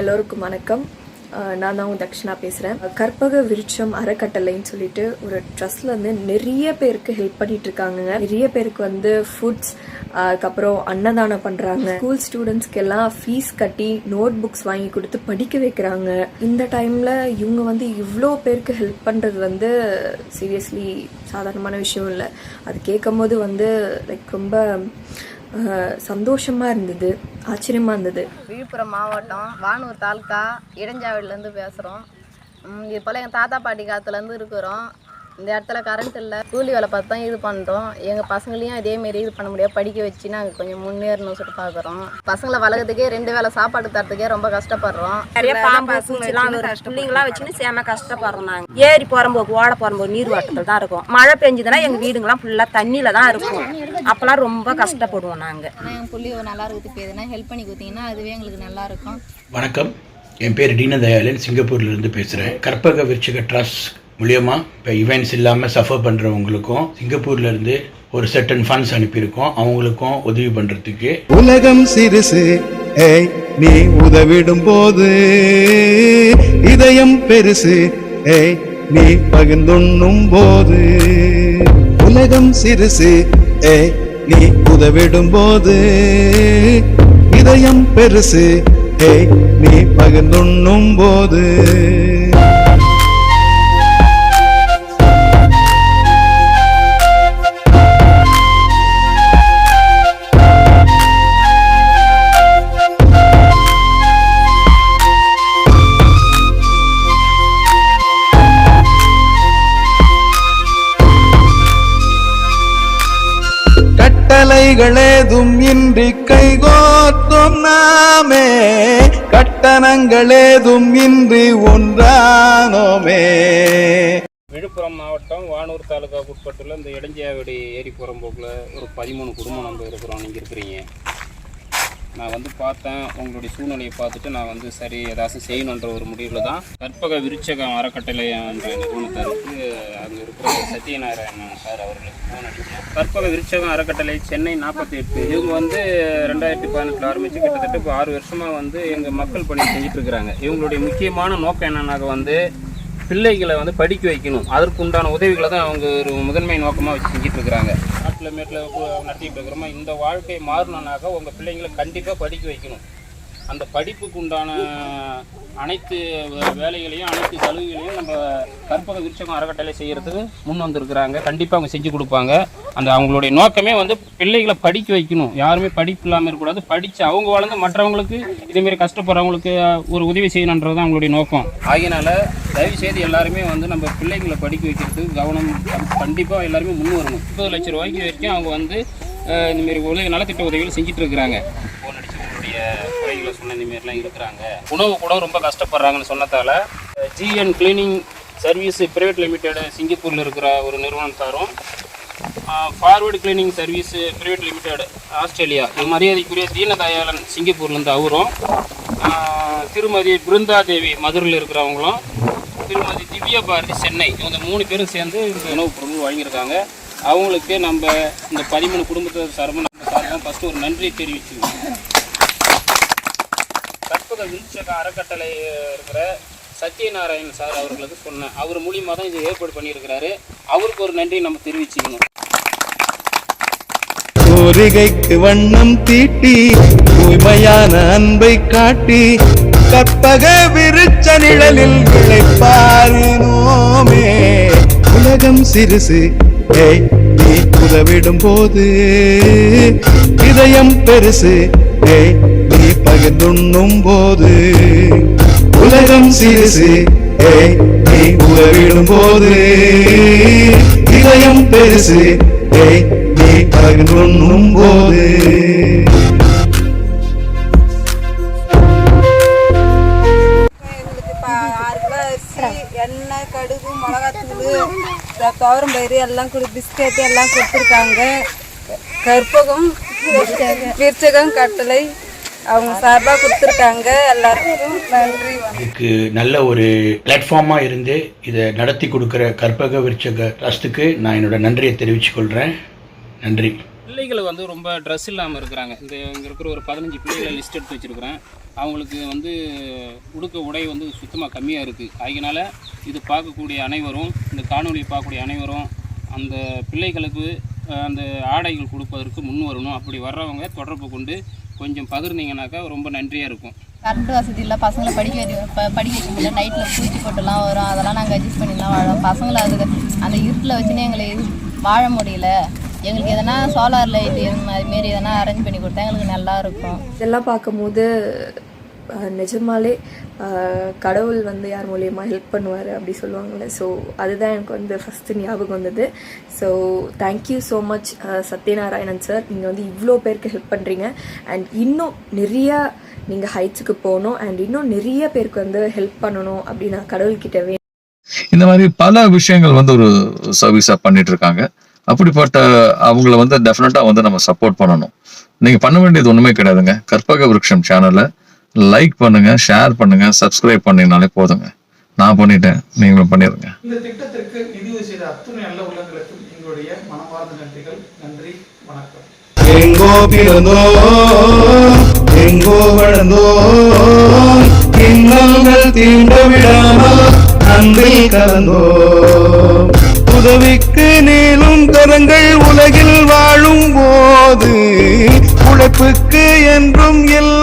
எல்லோருக்கும் வணக்கம். நான் தான் உங்க தக்ஷனா பேசுகிறேன் கற்பக விருட்சம் அறக்கட்டளைன்னு சொல்லிட்டு ஒரு ட்ரஸ்ட்ல வந்து நிறைய பேருக்கு ஹெல்ப் பண்ணிட்டு இருக்காங்க நிறைய பேருக்கு வந்து ஃபுட்ஸ் அதுக்கப்புறம் அன்னதானம் பண்றாங்க. ஸ்கூல் ஸ்டூடெண்ட்ஸ்க்கு எல்லாம் ஃபீஸ் கட்டி நோட் புக்ஸ் வாங்கி கொடுத்து படிக்க வைக்கிறாங்க. இந்த டைம்ல இவங்க வந்து இவ்வளோ பேருக்கு ஹெல்ப் பண்றது வந்து சீரியஸ்லி சாதாரணமான விஷயம் இல்லை. அது கேட்கும் போது வந்து லைக் ரொம்ப சந்தோஷமாக இருந்தது ஆச்சரியமாக இருந்தது. விழுப்புரம் மாவட்டம் வானூர் தாலுக்கா இடஞ்சாவடியிலேருந்து பேசுகிறோம் இது போல் எங்கள் தாத்தா பாட்டி காலத்துலேருந்து இருக்கிறோம். இந்த இடத்துல கரண்ட் இல்லை கூலி வேலை பார்த்து தான் இது பண்ணுறோம் எங்கள் பசங்களையும் இதேமாரி இது பண்ண முடியாது. படிக்க வச்சு நாங்கள் கொஞ்சம் முன்னேறணும் சொல்லிட்டு பார்க்குறோம் பசங்களை வளர்க்கறதுக்கே ரெண்டு வேளை சாப்பாடு தரத்துக்கே ரொம்ப கஷ்டப்படுறோம். நிறைய பிள்ளைங்களாம் வச்சுன்னு சேம கஷ்டப்படுறோம் நாங்கள் ஏரி புறம்போக்கு ஓட புறம்போக்கு நீர் வாட்டத்தில் தான் இருக்கும். மழை பெஞ்சுதுன்னா எங்கள் வீடுங்கெல்லாம் ஃபுல்லாக தண்ணியில் தான் இருக்கும். அப்போல்லாம் ரொம்ப கஷ்டப்படுவோம் நாங்கள் எங்கள் புள்ளி நல்லா இருக்கிறதுக்கு எதுனா ஹெல்ப் பண்ணி கொடுத்தீங்கன்னா அதுவே எங்களுக்கு நல்லா இருக்கும். வணக்கம். என் பேர் தீனதயாளன் சிங்கப்பூர்லேருந்து பேசுகிறேன் கற்பக விருச்சிக ட்ரஸ்ட் மூலியமாக இப்போ இவெண்ட்ஸ் இல்லாமல் சஃபர் பண்ணுறவங்களுக்கும் சிங்கப்பூர்லேருந்து ஒரு செட்டன் ஃபண்ட்ஸ் அனுப்பியிருக்கோம். அவங்களுக்கும் உதவி பண்ணுறதுக்கு உலகம் சிறுசு. ஏய் நீ உதவிடும் போது இதயம் பெருசு. ஏய் நீ பகிர்ந்துண்ணும் போது உலகம் சிறுசு. ஏய் நீ உதவிடும் போது இதயம் பெருசு. ஏய் நீ பகிர்ந்துண்ணும் போது கட்டளைகளேதும் இன்றி கைகோத்தும் நாமே. கட்டணங்களேதும் இன்றி ஒன்றானோமே விழுப்புரம் மாவட்டம் வானூர் தாலுகாவுக்கு உட்பட்டுள்ள இந்த இடஞ்சியாவடி ஏரி புறம்போக்கில் ஒரு பதிமூணு குடும்பம் நம்ம இருக்கிறோம். நீங்கள் இருக்கிறீங்க. நான் வந்து பார்த்தேன். உங்களுடைய சூழ்நிலையை பார்த்துட்டு நான் வந்து சரி ஏதாச்சும் செய்யணுன்ற ஒரு முடிவில் தான். கற்பக விருச்சகம் அறக்கட்டளை என்ற நிறுவனத்திற்கு அங்கே சத்யநாராயணன் சார் அவர்களுக்கு ஃபோன் அடிச்சேன் கற்பக விருட்சகம் அறக்கட்டளை சென்னை நாற்பத்தி எட்டு இவங்க வந்து ரெண்டாயிரத்தி பதினெட்டில் ஆரம்பித்து கிட்டத்தட்ட இப்போ ஆறு வருஷமாக வந்து எங்கள் மக்கள் பணி செஞ்சுட்டு இருக்கிறாங்க இவங்களுடைய முக்கியமான நோக்கம் என்னன்னாக்க வந்து பிள்ளைகளை வந்து படிக்க வைக்கணும். அதற்கு உண்டான உதவிகளை தான் அவங்க ஒரு முதன்மை நோக்கமாக வச்சு செஞ்சுட்டு இருக்கிறாங்க நாட்டில் மேட்டில் நடத்திட்டு இருக்கிறோமா? இந்த வாழ்க்கை மாறணுன்னாக்கா உங்கள் பிள்ளைங்களை கண்டிப்பாக படிக்க வைக்கணும். அந்த படிப்புக்கு உண்டான அனைத்து வே- வேலைகளையும் அனைத்து சலுகைகளையும் நம்ம கற்பக விருட்சகம் அறக்கட்டளை செய்கிறதுக்கு முன் வந்திருக்கிறாங்க கண்டிப்பாக அவங்க செஞ்சு கொடுப்பாங்க. அந்த அவங்களுடைய நோக்கமே வந்து பிள்ளைகளை படிக்க வைக்கணும். யாருமே படிப்பு இல்லாமல் இருக்கக்கூடாது. படித்து அவங்க வளர்ந்து மற்றவங்களுக்கு இதேமாரி கஷ்டப்படுறவங்களுக்கு ஒரு உதவி செய்யணுன்றது தான் அவங்களுடைய நோக்கம். ஆகையினால தயவு செய்து எல்லாருமே வந்து நம்ம பிள்ளைங்களை படிக்க வைக்கிறதுக்கு கவனம் கண்டிப்பாக எல்லாருமே முன் வரணும் முப்பது லட்சம் ரூபாய்க்கு வரைக்கும் அவங்க வந்து இந்தமாரி உதவி நலத்திட்ட உதவிகள் செஞ்சுட்டு இருக்கிறாங்க. குறைகளை சொன்ன இந்தமாரிலாம் இருக்கிறாங்க. உணவு கூட ரொம்ப கஷ்டப்படுறாங்கன்னு சொன்னதால GN cleaning service private limited சிங்கப்பூரில் இருக்கிற ஒரு நிறுவனத்தாரும் forward cleaning service private limited Australia இது மரியாதைக்குரிய தீனதயாளன் சிங்கப்பூர்லேருந்து அவரும் திருமதி பிருந்தாதேவி மதுரையில் இருக்கிறவங்களும் திருமதி திவ்யா பாரதி சென்னை இந்த மூணு பேரும் சேர்ந்து இந்த உணவுப் பொருள் வழங்கியிருக்காங்க அவங்களுக்கு நம்ம இந்த பதிமூணு குடும்பத்தை சார்பாக நம்ம சார்பாக ஃபஸ்ட்டு ஒரு நன்றியை தெரிவிச்சுக்கோம் கற்பக விருட்சக அறக்கட்டளை இருக்கிற சத்யநாராயணன் சார் அவர்களுக்கு சொன்னேன். அவர் மூலியமாக தான் இது ஏற்பாடு பண்ணியிருக்கிறாரு. அவருக்கு ஒரு நன்றி நம்ம தெரிவிச்சுக்கணும். கோரிகைக்கு வண்ணம் தீட்டி தூய்மையான அன்பை காட்டி கற்பக விருச்ச நிழலில் விளைப்பாரினோமே உலகம் சிறுசு நீ உதவிடும் போது இதயம் பெருசு ஏய் நீ பகிர்ந்துண்ணும் போது உலகம் சிறுசு. ஏய் நீ உதவிடும் போது இதயம் பெருசு. ஏய் நீ பகிர்ந்துண்ணும் போது. எண்ணெய் கடுகு மிளகாத்தூள் துவரம் பயிறு எல்லாம் கொடு பிஸ்கெட் எல்லாம் கொடுத்துருக்காங்க. கற்பகம் விருச்சகம் கட்டளை அவங்க சார்பாக கொடுத்துருக்காங்க. எல்லாருக்கும் நன்றி. இதுக்கு நல்ல ஒரு பிளாட்ஃபார்மாக இருந்து இதை நடத்தி கொடுக்குற கற்பக விருச்சக ட்ரஸ்ட்டுக்கு நான் என்னோட நன்றியை தெரிவித்துக் கொள்கிறேன் நன்றி. பிள்ளைகள் வந்து ரொம்ப ட்ரெஸ் இல்லாமல் இருக்கிறாங்க. இந்த இங்கே இருக்கிற ஒரு பதினஞ்சு பிள்ளைகளை லிஸ்ட் எடுத்து வச்சுருக்கிறேன். அவங்களுக்கு வந்து உடுக்க உடை வந்து சுத்தமாக கம்மியாக இருக்குது அதனால இது பார்க்கக்கூடிய அனைவரும் இந்த காணொலியை பார்க்கக்கூடிய அனைவரும் அந்த பிள்ளைகளுக்கு அந்த ஆடைகள் கொடுப்பதற்கு முன் வரணும் அப்படி வர்றவங்க தொடர்பு கொண்டு கொஞ்சம் பகிர்ந்தீங்கன்னாக்கா ரொம்ப நன்றியாக இருக்கும். கரண்ட் வசதி இல்லை பசங்களை படிக்க வைக்க படிக்க வைக்க முடியல. நைட்டில் பூச்சி போட்டுலாம் வரும். அதெல்லாம் நாங்கள் அட்ஜஸ்ட் பண்ணி தான் வாழோம் பசங்களை அதுக்கு அந்த இருட்டில் வச்சுன்னு எங்களை இது வாழ முடியல. எங்களுக்கு எதனா சோலார் லைட் அதுமாரி எதனா அரேஞ்ச் பண்ணி கொடுத்தா எங்களுக்கு நல்லா இருக்கும். இதெல்லாம் பார்க்கும்போது நிஜமாலே கடவுள் வந்து யார் மூலியமாக ஹெல்ப் பண்ணுவார் அப்படி சொல்லுவாங்கள்ல ஸோ அதுதான் எனக்கு வந்து ஃபஸ்ட்டு ஞாபகம் வந்தது. So thank you so much Sathyanarayanan sir நீங்கள் வந்து இவ்வளோ பேருக்கு ஹெல்ப் பண்ணுறீங்க அண்ட் இன்னும் நிறையா நீங்கள் ஹைட்ஸுக்கு போகணும். அண்ட் இன்னும் நிறைய பேருக்கு வந்து ஹெல்ப் பண்ணணும் அப்படின்னு நான் கடவுள்கிட்ட இந்த மாதிரி பல விஷயங்கள் வந்து ஒரு சர்வீஸாக பண்ணிட்டு இருக்காங்க அப்படிப்பட்ட அவங்கள வந்து டெஃபினட்டாக வந்து நம்ம சப்போர்ட் பண்ணணும். நீங்கள் பண்ண வேண்டியது ஒன்றுமே கிடையாதுங்க. கற்பக விருட்சம் சேனலை லைக் பண்ணுங்க ஷேர் பண்ணுங்க சப்ஸ்கிரைப் பண்ணீங்கனாலே போதுங்க. நான் பண்ணிட்டேன் நீங்களும் பண்ணிருங்க இந்த திட்டத்திற்கு நிதியுதவி செய்த அத்துணை நல்ல உள்ளங்களுக்கும் எங்களுடைய மனமார்ந்த நன்றிகள். நன்றி வணக்கம். எங்கோ பிறந்தோம் எங்கோ வளர்ந்தோம் இன்னல்கள் தீண்ட விடாமல் அன்பில் கலந்தோம் உதவிக்கு நீளும் கரங்கள் உலகில் வாழும் போது உழைப்புக்கு என்றும் இல்லை